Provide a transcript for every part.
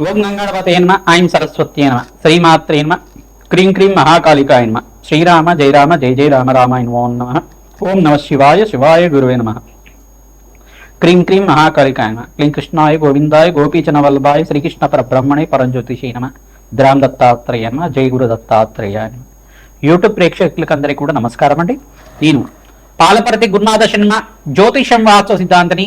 ఓం గంగాడపతే నమ ఐం సరస్వత్యే నమ శ్రీమాత్రే నమ క్రీం క్రీం మహాకాళికాయ నమ శ్రీరామ జయ రామ జయ జయ రామ రామాయ నమో నమ ఓం నమ శివాయ శివాయ గురువే నమ. క్రీం క్రీం మహాకాళికాయ నమ క్లీం కృష్ణాయ గోవిందాయ గోపీచన వల్లభాయ శ్రీకృష్ణ పరబ్రహ్మణే పరంజ్యోతిషే నమ ద్రాం దత్తాత్రేయ నమ జయ గురు దత్తాత్రేయ నమ. యూట్యూబ్ ప్రేక్షకులకు అందరికీ కూడా నమస్కారం అండి నేను పాలపరతి గురునాథ శర్మ జ్యోతిషం వాస్తవ సిద్ధాంతిని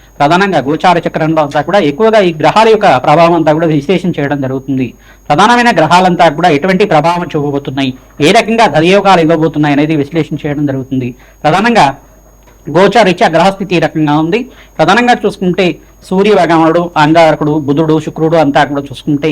ప్రధానంగా గోచార చక్రంలో అంతా కూడా ఎక్కువగా ఈ గ్రహాల యొక్క ప్రభావం అంతా కూడా విశ్లేషణ చేయడం జరుగుతుంది. ప్రధానమైన గ్రహాలంతా కూడా ఎటువంటి ప్రభావం చూపబోతున్నాయి? ఏ రకంగా ధనయోగాలు ఇవ్వబోతున్నాయి అనేది విశ్లేషణ చేయడం జరుగుతుంది. ప్రధానంగా గోచారీత్యా గ్రహస్థితి రకంగా ఉంది? ప్రధానంగా చూసుకుంటే సూర్య భగవానుడు అంగారకుడు బుధుడు శుక్రుడు అంతా కూడా చూసుకుంటే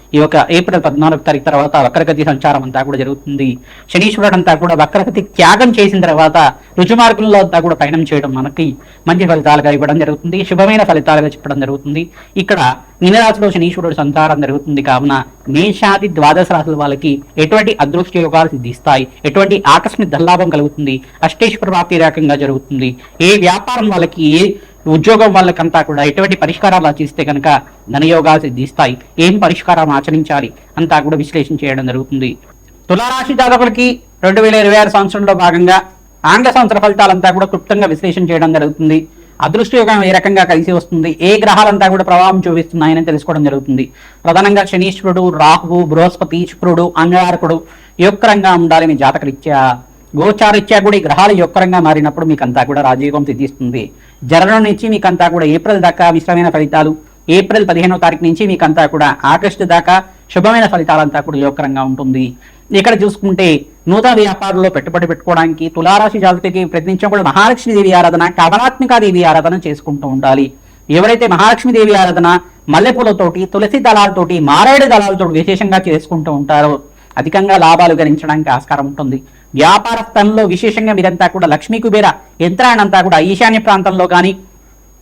ఈ యొక్క ఏప్రిల్ పద్నాలుగు తారీఖు తర్వాత వక్రగతి సంచారం అంతా కూడా జరుగుతుంది. శనీశ్వరుడు అంతా కూడా వక్రగతి త్యాగం చేసిన తర్వాత రుజుమార్గంలో అంతా కూడా పయనం చేయడం మనకి మంచి ఫలితాలుగా ఇవ్వడం జరుగుతుంది. శుభమైన ఫలితాలుగా చెప్పడం జరుగుతుంది. ఇక్కడ మీనరాశిలో శనీశ్వరుడు సంచారం జరుగుతుంది. కావున మేషాది ద్వాదశ రాశుల వాళ్ళకి ఎటువంటి అదృష్ట యోగాలు సిద్ధిస్తాయి. ఎటువంటి ఆకస్మిక ధనలాభం కలుగుతుంది. అష్టేశ్వర ప్రాప్తి రకంగా జరుగుతుంది. ఏ వ్యాపారం వాళ్ళకి ఏ ఉద్యోగం వాళ్ళకంతా కూడా ఎటువంటి పరిష్కారాలు ఆచిస్తే కనుక ధనయోగాలు సిద్ధిస్తాయి ఏం పరిష్కారం ఆచరించాలి? అంతా కూడా విశ్లేషణ చేయడం జరుగుతుంది. తులారాశి జాతకులకి రెండు వేల ఇరవై ఆరు సంవత్సరంలో భాగంగా ఆంగ్ల సంవత్సర ఫలితాలంతా కూడా క్లుప్తంగా విశ్లేషణ చేయడం జరుగుతుంది. అదృష్ట యోగం ఏ రకంగా కలిసి వస్తుంది? ఏ గ్రహాలంతా కూడా ప్రభావం చూపిస్తున్నాయని తెలుసుకోవడం జరుగుతుంది. ప్రధానంగా శనీశ్వరుడు రాహువు బృహస్పతి శుక్రుడు అంగారకుడు యొక్కరంగా ఉండాలి మీ జాతకరీత్యా. గోచారీత్యా కూడా ఈ గ్రహాలు యొక్కరంగా మారినప్పుడు మీకంతా కూడా రాజయోగం సిద్ధిస్తుంది. జననం నుంచి మీకంతా కూడా ఏప్రిల్ దాకా మిశ్రమైన ఫలితాలు ఏప్రిల్ పదిహేనో తారీఖు నుంచి మీకంతా కూడా ఆగస్టు దాకా శుభమైన ఫలితాలంతా కూడా యోగకరంగా ఉంటుంది. ఇక్కడ చూసుకుంటే నూతన వ్యాపారంలో పెట్టుబడి పెట్టుకోవడానికి తులారాశి జాతకి ప్రతినిత్యం కూడా మహాలక్ష్మి దేవి ఆరాధన కవనాత్మిక దేవి ఆరాధన చేసుకుంటూ ఉండాలి. ఎవరైతే మహాలక్ష్మి దేవి ఆరాధన మల్లెపూలతోటి తులసి దళాలతోటి మారేడు దళాలతో విశేషంగా చేసుకుంటూ ఉంటారో అధికంగా లాభాలు గణించడానికి ఆస్కారం ఉంటుంది. వ్యాపార స్థలంలో విశేషంగా మీరంతా కూడా లక్ష్మీ కుబేర యంత్రాన్నంతా కూడా ఈశాన్య ప్రాంతంలో కానీ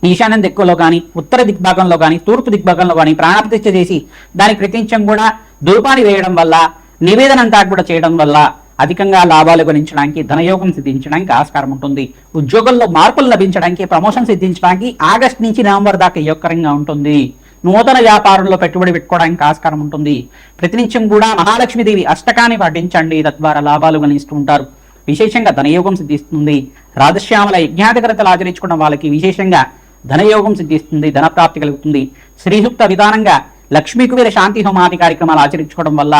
ఈశాన్య దిక్కులో కానీ ఉత్తర దిగ్భాగంలో కానీ తూర్పు దిగ్భాగంలో కానీ ప్రాణప్రతిష్ఠ చేసి దానికి ప్రతినిత్యం కూడా ధూపాన్ని వేయడం వల్ల నివేదన అంతా కూడా చేయడం వల్ల అధికంగా లాభాలు గణించడానికి ధనయోగం సిద్ధించడానికి ఆస్కారం ఉంటుంది. ఉద్యోగంలో మార్పులు లభించడానికి ప్రమోషన్ సిద్ధించడానికి ఆగస్ట్ నుంచి నవంబర్ దాకా యోగకరంగా ఉంటుంది. నూతన వ్యాపారంలో పెట్టుబడి పెట్టుకోవడానికి ఆస్కారం ఉంటుంది. ప్రతినిత్యం కూడా మహాలక్ష్మీదేవి అష్టకాన్ని పాటించండి తద్వారా లాభాలు గణిస్తూ ఉంటారు. విశేషంగా ధనయోగం సిద్ధిస్తుంది. రాజశ్యామల యజ్ఞాధికరతలు ఆచరించుకున్న వాళ్ళకి విశేషంగా ధనయోగం సిద్ధిస్తుంది ధనప్రాప్తి కలుగుతుంది. శ్రీయుక్త విధానంగా లక్ష్మీ కుబేర శాంతి హోమాది కార్యక్రమాలు ఆచరించుకోవడం వల్ల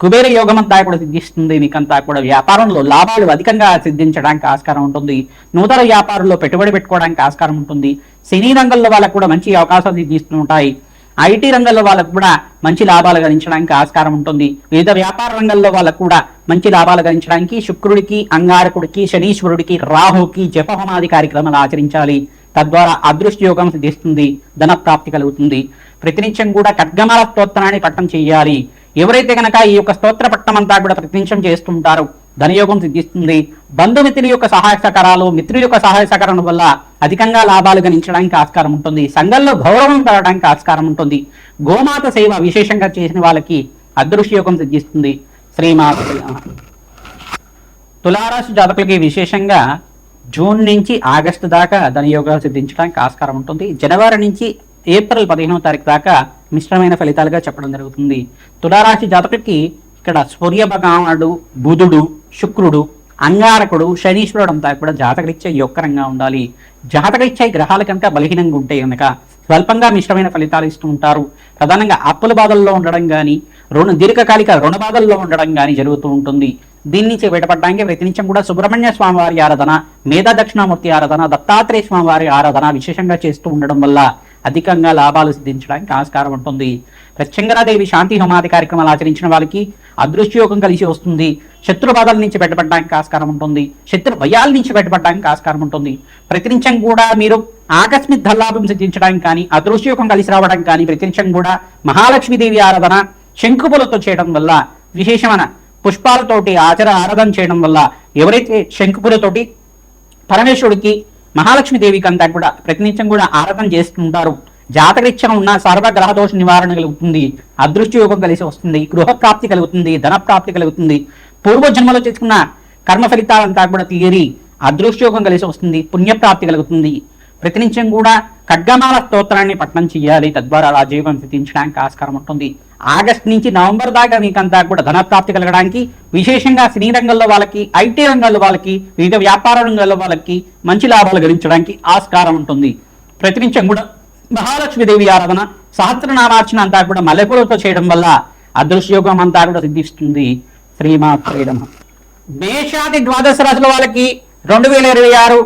కుబేర యోగం అంతా కూడా సిద్ధిస్తుంది. మీకంతా కూడా వ్యాపారంలో లాభాలు అధికంగా సిద్ధించడానికి ఆస్కారం ఉంటుంది. నూతన వ్యాపారంలో పెట్టుబడి పెట్టుకోవడానికి ఆస్కారం ఉంటుంది. సినీ రంగంలో వాళ్ళకు కూడా మంచి అవకాశాలు సిద్ధిస్తూ ఉంటాయి. ఐటీ రంగంలో వాళ్ళకు కూడా మంచి లాభాలు గణించడానికి ఆస్కారం ఉంటుంది. వివిధ వ్యాపార రంగంలో వాళ్ళకు కూడా మంచి లాభాలు గణించడానికి శుక్రుడికి అంగారకుడికి శనీశ్వరుడికి రాహుకి జపహోమాది కార్యక్రమాలు ఆచరించాలి. తద్వారా అదృష్ట యోగం సిద్ధిస్తుంది ధన ప్రాప్తి కలుగుతుంది. ప్రతినిత్యం కూడా ఖడ్గమాల స్తోత్రాన్ని పట్టం చేయాలి. ఎవరైతే కనుక ఈ యొక్క స్తోత్ర పట్టం అంతా కూడా ప్రతినిత్యం చేస్తుంటారో ధనయోగం సిద్ధిస్తుంది. బంధుమిత్రుల యొక్క సహాయ సహకారాలు మిత్రుల యొక్క సహాయ సహకారం వల్ల అధికంగా లాభాలు గణించడానికి ఆస్కారం ఉంటుంది. సంఘంలో గౌరవం పెరగడానికి ఆస్కారం ఉంటుంది. గోమాత సేవ విశేషంగా చేసిన వాళ్ళకి అదృశ్య యోగం సిద్ధిస్తుంది. శ్రీమాత తులారాశి జాతకులకి విశేషంగా జూన్ నుంచి ఆగస్టు దాకా ధనయోగాలు సిద్ధించడానికి ఆస్కారం ఉంటుంది. జనవరి నుంచి ఏప్రిల్ పదిహేనవ తారీఖు దాకా మిశ్రమైన ఫలితాలుగా చెప్పడం జరుగుతుంది. తులారాశి జాతకుడికి ఇక్కడ సూర్య భగవానుడు బుధుడు శుక్రుడు అంగారకుడు శనీశ్వరుడు అంతా కూడా జాతకరీత్యా యొక్కరంగా ఉండాలి. జాతకరీత్యా గ్రహాలు కనుక బలహీనంగా ఉంటే కనుక స్వల్పంగా మిశ్రమైన ఫలితాలు ఇస్తూ ఉంటారు. ప్రధానంగా అప్పుల బాధల్లో ఉండడం కానీ రుణ దీర్ఘకాలిక రుణ బాధల్లో ఉండడం కానీ జరుగుతూ ఉంటుంది. దీని నుంచి బయటపడడానికి ప్రతినిత్యం కూడా సుబ్రహ్మణ్య స్వామి వారి ఆరాధన మేధా దక్షిణామూర్తి ఆరాధన దత్తాత్రేయ స్వామి వారి ఆరాధన విశేషంగా చేస్తూ ఉండడం వల్ల అధికంగా లాభాలు సిద్ధించడానికి ఆస్కారం ఉంటుంది. ప్రత్యంగరాదేవి శాంతి హోమాది కార్యక్రమాలు ఆచరించిన వాళ్ళకి అదృష్టయోగం కలిసి వస్తుంది. శత్రు బాధల నుంచి బయటపడడానికి ఆస్కారం ఉంటుంది. శత్రు భయాల నుంచి బయటపడడానికి ఆస్కారం ఉంటుంది. ప్రతినిత్యం కూడా మీరు ఆకస్మిక ధల్లాభం సిద్ధించడానికి కానీ అదృష్టయోగం కలిసి రావడం కానీ ప్రతినిత్యం కూడా మహాలక్ష్మీదేవి ఆరాధన శంకుపులతో చేయడం వల్ల విశేషమైన పుష్పాలతోటి ఆచర ఆరాధన చేయడం వల్ల ఎవరైతే శంకుపులతోటి పరమేశ్వరుడికి మహాలక్ష్మీదేవికి అంతా కూడా ప్రతినిత్యం కూడా ఆరాధన చేస్తుంటారు. జాతకరీత్యా ఉన్న సర్వగ్రహ దోష నివారణ కలుగుతుంది. అదృష్ట యోగం కలిసి వస్తుంది. గృహ ప్రాప్తి కలుగుతుంది. ధన ప్రాప్తి కలుగుతుంది. పూర్వ జన్మలో చేసుకున్న కర్మ ఫలితాలంతా కూడా తీరి అదృష్టయోగం కలిసి వస్తుంది. పుణ్యప్రాప్తి కలుగుతుంది. ప్రతినిత్యం కూడా ఖడ్గమాల స్తోత్రాన్ని పఠనం చేయాలి. తద్వారా రాజయోగం సిద్ధించడానికి ఆస్కారం ఉంటుంది. ఆగస్ట్ నుంచి నవంబర్ దాకా మీకంతా కూడా ధన ప్రాప్తి కలగడానికి విశేషంగా సినీ రంగంలో వాళ్ళకి ఐటీ రంగంలో వాళ్ళకి వివిధ వ్యాపార రంగాల్లో వాళ్ళకి మంచి లాభాలు గడించడానికి ఆస్కారం ఉంటుంది. ప్రతినిత్యం కూడా మహాలక్ష్మీదేవి ఆరాధన సహస్రనామార్చన అంతా కూడా మల్లెపూలతో చేయడం వల్ల అదృశ్యోగం అంతా కూడా సిద్ధిస్తుంది. శ్రీమాత్రే మేషాది ద్వాదశ రాశుల వాళ్ళకి రెండు వేల ఇరవై ఆరు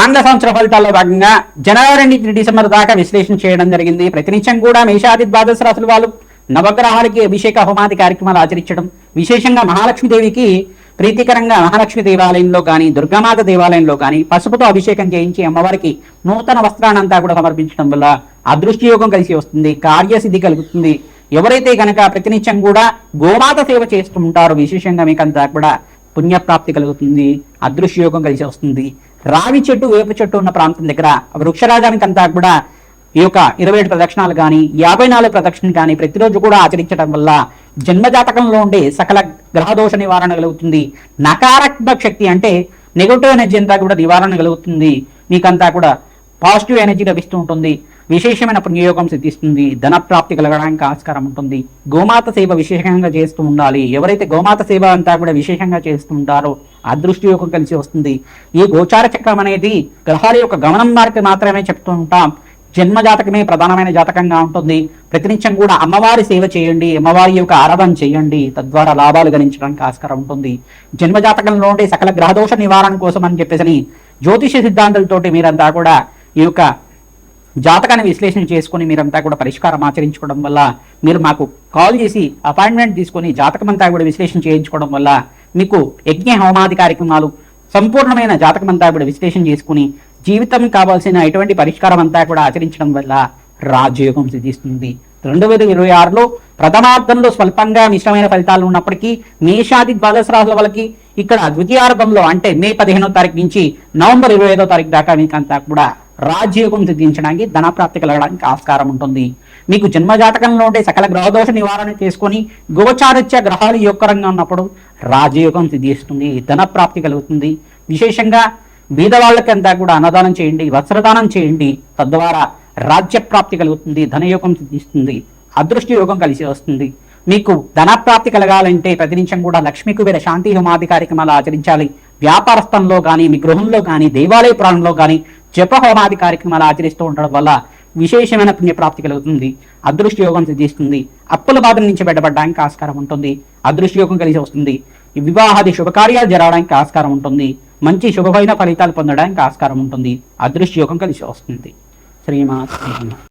ఆంగ్ల సంవత్సర ఫలితాల్లో భాగంగా జనవరి నుంచి డిసెంబర్ దాకా విశ్లేషణ చేయడం జరిగింది. ప్రతినిత్యం కూడా మేషాది ద్వాదశ రాశుల వాళ్ళు నవగ్రహాలకి అభిషేక హోమాది కార్యక్రమాలు ఆచరించడం విశేషంగా మహాలక్ష్మీదేవికి ప్రీతికరంగా మహాలక్ష్మి దేవాలయంలో కానీ దుర్గామాత దేవాలయంలో కానీ పసుపుతో అభిషేకం చేయించి అమ్మవారికి నూతన వస్త్రాన్నంతా కూడా సమర్పించడం వల్ల అదృష్టి యోగం కలిసి వస్తుంది కార్యసిద్ధి కలుగుతుంది. ఎవరైతే కనుక ప్రతినిత్యం కూడా గోమాత సేవ చేస్తూ ఉంటారో విశేషంగా మీకంతా కూడా పుణ్యప్రాప్తి కలుగుతుంది అదృష్టయోగం కలిసి వస్తుంది. రావి చెట్టు వేప చెట్టు ఉన్న ప్రాంతం దగ్గర వృక్షరాజానికి అంతా కూడా ఈ యొక్క ఇరవై ఏడు ప్రదక్షిణాలు కానీ యాభై నాలుగు ప్రదక్షిణలు కానీ ప్రతిరోజు కూడా ఆచరించడం వల్ల జన్మజాతకంలో ఉండే సకల గ్రహదోష నివారణ కలుగుతుంది. నకారాత్మక శక్తి అంటే నెగటివ్ ఎనర్జీ అంతా కూడా నివారణ కలుగుతుంది. మీకంతా కూడా పాజిటివ్ ఎనర్జీ లభిస్తూ ఉంటుంది. విశేషమైన పుణ్యయోగం సిద్ధిస్తుంది. ధన ప్రాప్తి కలగడానికి ఆస్కారం ఉంటుంది. గోమాత సేవ విశేషంగా చేస్తూ ఉండాలి. ఎవరైతే గోమాత సేవ అంతా కూడా విశేషంగా చేస్తూ ఉంటారో అదృష్టి యోగం కలిసి వస్తుంది. ఈ గోచార చక్రం అనేది గ్రహాల యొక్క గమనం మార్పు మాత్రమే చెప్తూ ఉంటాం. జన్మ జాతకమే ప్రధానమైన జాతకంగా ఉంటుంది. ప్రతినిత్యం కూడా అమ్మవారి సేవ చేయండి అమ్మవారి యొక్క ఆరాధన చేయండి. తద్వారా లాభాలు గణించడానికి ఆస్కారం ఉంటుంది. జన్మ జాతకంలో ఉండే సకల గ్రహదోష నివారణ కోసం అని చెప్పేసి జ్యోతిష సిద్ధాంతాలతోటి మీరంతా కూడా ఈ యొక్క జాతకాన్ని విశ్లేషణ చేసుకొని మీరంతా కూడా పరిష్కారం ఆచరించుకోవడం వల్ల మీరు మాకు కాల్ చేసి అపాయింట్మెంట్ తీసుకొని జాతకం అంతా కూడా విశ్లేషణ చేయించుకోవడం వల్ల మీకు యజ్ఞ హోమాది కార్యక్రమాలు సంపూర్ణమైన జాతకం అంతా కూడా విశ్లేషణ చేసుకుని జీవితం కావాల్సిన ఎటువంటి పరిష్కారం అంతా కూడా ఆచరించడం వల్ల రాజయోగం సిద్ధిస్తుంది. రెండు వేల ఇరవై ఆరులో ప్రథమార్థంలో స్వల్పంగా మిశ్రమైన ఫలితాలు ఉన్నప్పటికీ మేషాది ద్వాదశ రాసుల వాళ్ళకి ఇక్కడ ద్వితీయార్థంలో అంటే మే పదిహేనో తారీఖు నుంచి నవంబర్ ఇరవై ఐదో తారీఖు దాకా మీకంతా కూడా రాజయోగం సిద్ధించడానికి ధనప్రాప్తి కలగడానికి ఆస్కారం ఉంటుంది. మీకు జన్మజాతకంలో ఉండే సకల గ్రహదోష నివారణ చేసుకొని గోచారిత్య గ్రహాలు యొక్కరంగా ఉన్నప్పుడు రాజయోగం సిద్ధిస్తుంది ధనప్రాప్తి కలుగుతుంది. విశేషంగా బీద వాళ్ళకంతా కూడా అన్నదానం చేయండి వస్త్రదానం చేయండి. తద్వారా రాజ్య ప్రాప్తి కలుగుతుంది ధనయోగం సిద్ధిస్తుంది అదృష్ట యోగం కలిసి వస్తుంది. మీకు ధనప్రాప్తి కలగాలంటే ప్రతి నిమిషం కూడా లక్ష్మీ కుబేర శాంతి హోమాది కార్యక్రమాలు ఆచరించాలి. వ్యాపారస్థంలో కానీ మీ గృహంలో కానీ దేవాలయ ప్రాణంలో కానీ జప హోమాది కార్యక్రమాలు ఆచరిస్తూ ఉండడం వల్ల విశేషమైన పుణ్యప్రాప్తి కలుగుతుంది అదృష్ట యోగం సిద్ధిస్తుంది. అప్పుల బాధ నుంచి బయటపడడానికి ఆస్కారం ఉంటుంది అదృష్ట యోగం కలిసి వస్తుంది. వివాహాది శుభకార్యాలు జరగడానికి ఆస్కారం ఉంటుంది. మంచి శుభమైన ఫలితాలు పొందడానికి ఆస్కారం ఉంటుంది. అదృష్ట యోగం కలిసి వస్తుంది. శ్రీమాత